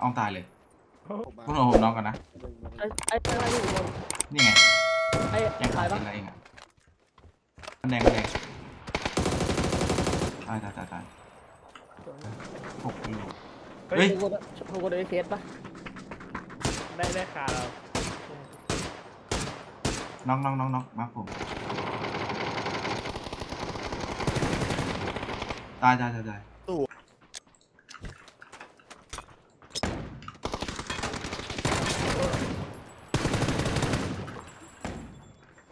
เอาตายเลยผมมาคุณโอผมน้องกันนะ ไอ้ไอ้อะไรอยู่บนนี่ไงไอ้แย่งขาตายเป็ปะนอะไรเองอะมันแดงมันแดงตายตายตายตายหกอยู่เฮ้เฮ้ยยทุกคนทุกคนได้เคสปะได้ได้คาเราน้องน้องน้องน้องมาผมตายตายตายตาย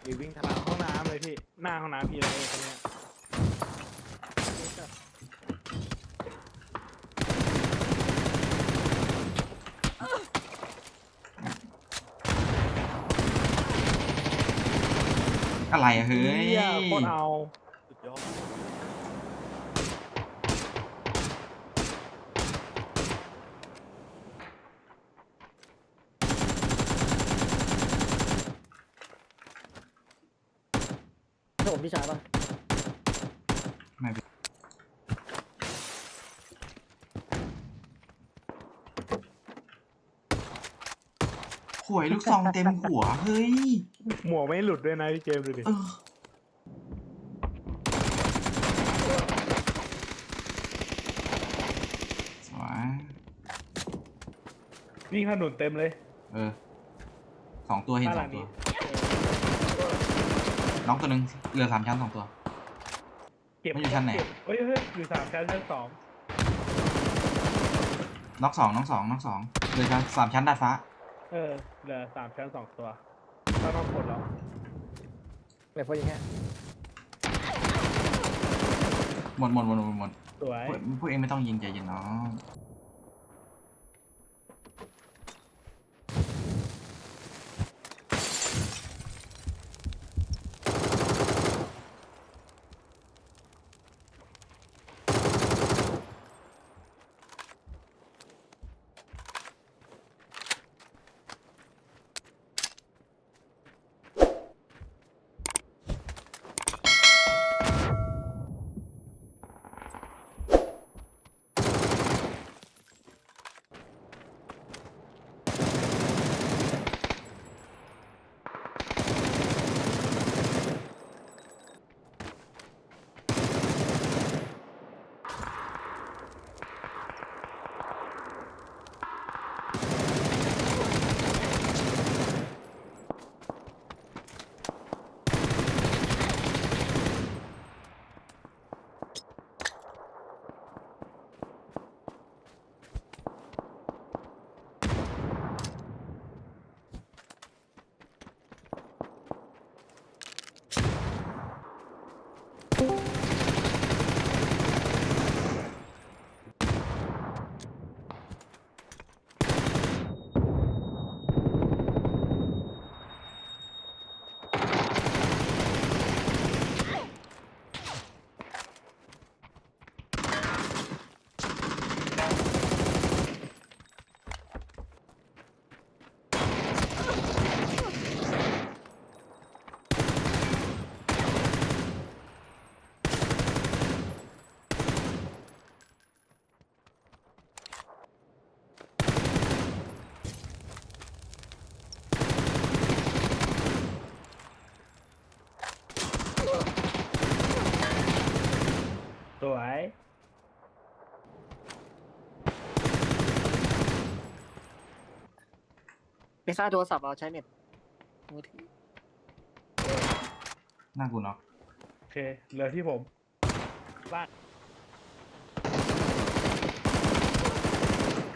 ดีวิ่งทางห้องน้ำเลยพี่ หน้าห้องน้ำพี่เลยตรงเนี้ยอะไรอะเฮ้ย เหี้ยโคตรเอา สุดยอด ถ้าผมพี่ชายปะไม่เป็นหวยลูกซองเต็มหัว เฮ้ย หมวกไม่หลุดด้วยนะพี่เจมส์ดูดิ เออ สวยวิ่งถนนเต็มเลย เออ สองตัวเห็นบ้านสหอลังงตันี้ว น้องตัวหนึ่งเรือสามชั้นสองตัว เก็บมันอยู่ชั้นไหน เก็บเฮ้ยเฮ้ยอยู่สามชั้นชั้นสองน้องสองน้องสองน้องสองเรือชั้นสามชั้นดาดฟ้า เออเหลือสามชั้นสองตัวก็ต้องกดแล้วแบบพวกอย่างเงี้ยหมดหมดหมดหมดหมดสวยพวกพวกเองไม่ต้องยิงใจเย็นน้อง ไปค่าโทรศัพท์เอาใช้เน็ตมือถือหน้ากูเนาะโอเค เหลือที่ผมบ้าน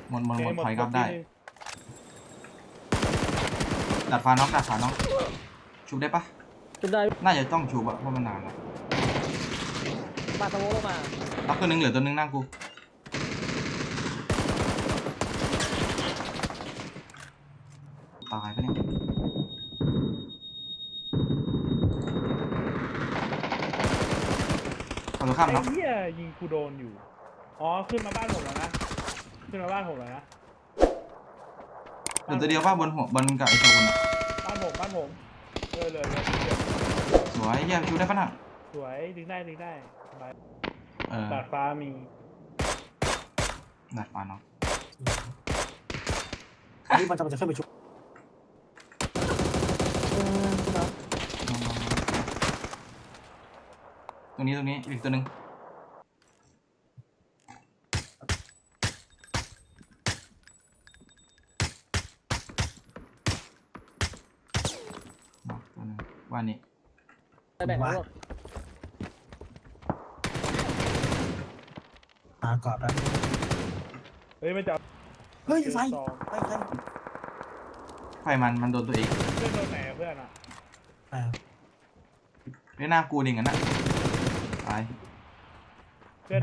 หมดหมดหมดโอเคถอยกลับได้ที่หนึ่งดัดฟ้าน้องดัดฟ้าน้องชุบได้ปะจุดได้น่าจะต้องชุบอะเพราะมันนานแล้วปาสโมกลงมาน็อกตัวหนึงเหลือตัวหนึงหน้ากู ตายปะเนี่ยเอาตัวข้ามไอ้เนาะเหี้ยยิงกูโดนอยู่ อ๋อขึ้นมาบ้านผมแล้วนะ ขึ้นมาบ้านผมแล้วนะเหลือตัวเดียวว่าบนหัวบนกับไอ้ตัวบนอะบ้านผมบ้านผมเออเหลยเลยเดียวสวยเยี่ยมชุบได้ปะน่ะสวยดึงได้ดึงได้สบายเออดาดฟ้ามีดัดฟ้าเนาะอันนี้มันจะมันจะขึ้นไปชุบ รงนี้ตรงนี้อีกตัวหนึ่งน็อกตัวหนึ่งว่านี่ไปแบ่งกันหมดหากรอบแล้วเฮ้ยมันจะเฮ้ยไฟซองไฟไฟไฟมันมันโดนตัวเองเพื่อนโดนไหนอะเพื่อนอะอ่าไม่น่ากูดิงั้นนะตายเพื่อน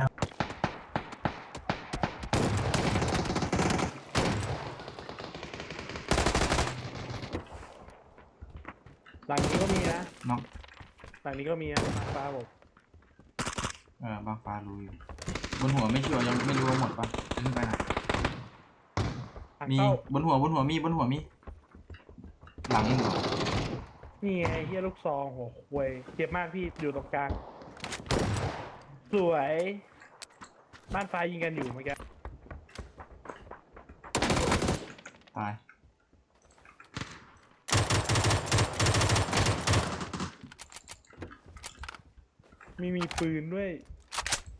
หลังนี้ก็มีนะ น็อกหลังนี้ก็มีนะมาฟ้าผมเออบางฟ้ารู้อยู่บนหัวไม่ชัวร์ยังไม่รู้ว่าหมดปะขึ้นไปหน่อยทางมีเข้าบนหัวบนหัวมีบนหัวมี หลังมึงเหรอนี่ไงเฮียลูกซองหัวควยเจ็บมากพี่อยู่ตรงกลาง สวย บ้านฟ้ายิงกันอยู่เมื่อกี้ตายมีมีปืนด้วย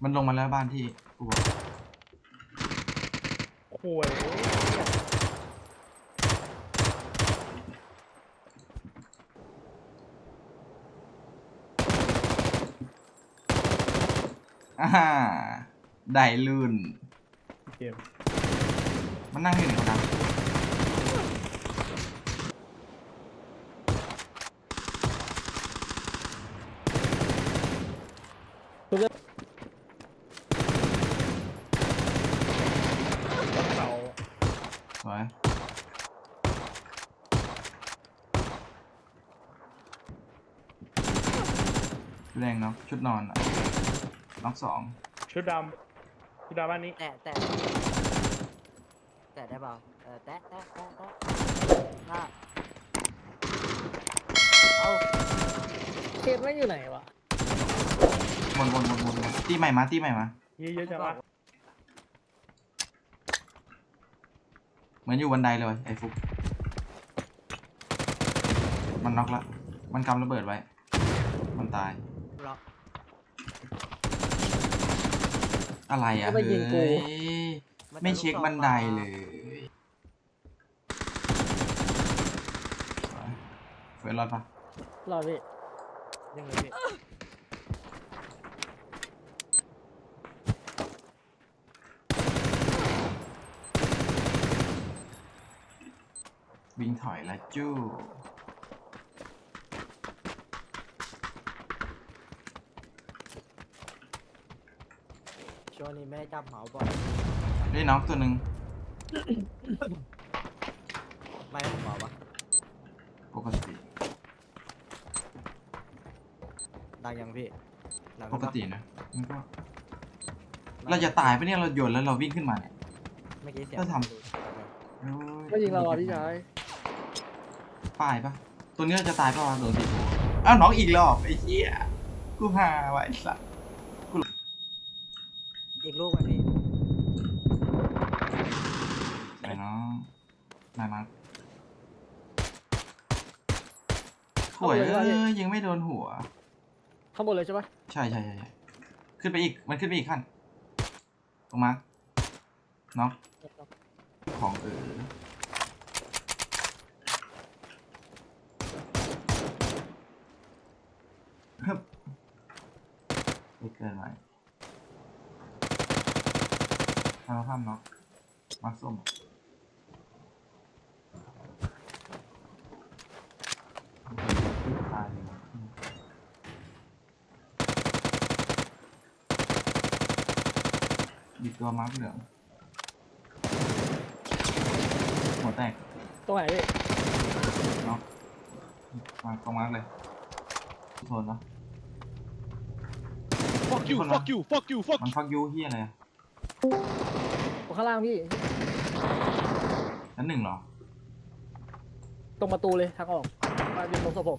มันลงมาแล้วบ้านที่กูบอกควย อ่าได้ลื่น เกมมันนั่งอยู่ไหนกันเสาสวยชุดแดงเนาะชุดนอนอะ น็อกสองชุดดำชุดดำบ้านนี้ แตะแตะแตะได้เปล่าเออแตะแตะแตะแตะห้าเอาเคสไม่งอยู่ไหนวะวนวนวนวนวนตีใหม่มาตีใหม่มา เยอะๆจังวะเหมือนอยู่บันไดเลยไอ้ฟุกมันน็อกละ มันกำระเบิดไว้ มันตาย ล็อก อะไรอะก็ไปยิงกูเฮ้ยไม่เช็คบันไดเลยเฟิร์สรอดปะรอพี่ยังไงพี่วิ่งถอยละจู้ วงนี้ไม่ได้จับเหมาบ่อยได้น็อกตัวหนึ่งไม่ให้ผมเหมาปะปกติ ดังยังพี่ดังปขึ้นกปะตินะมันก็เราจะตายปะเนี่ยเราโยนแล้วเราวิ่งขึ้นมาเนี่ย เมื่อกี้เสียงก็ทำดูโอ้ยไม่ยิงเราอะพี่ชายป้ายปะตัวนี้เราจะตายปะวะโดนตีโอ้าวน้องอีกรอบไอ้เหี้ยกูหาไว้สัส อีกลูกอะพี่ไปน้องนายมาหวยเอ้ยยังไม่โดนหัว ข้างบนเลยใช่ปะใช่ใช่ใช่ใช่ขึ้นไปอีก มันขึ้นไปอีกขั้นตรงมาเนาะของเออฮึบไม่เกินไป ทำภาพเนาะมาส้มตายเลยมหยิบตัวมาร์กเหลืองหัวแตกตรงไหนพี่เนาะมาตรงมาร์กเลยโทนเนาะ fuck you fuck you fuck you fuck มันฟักยูเฮียอะไรอะ ข้างล่างพี่ ชั้นหนึ่งเหรอ ตรงประตูเลยทางออกมาอยู่ตรงศพผม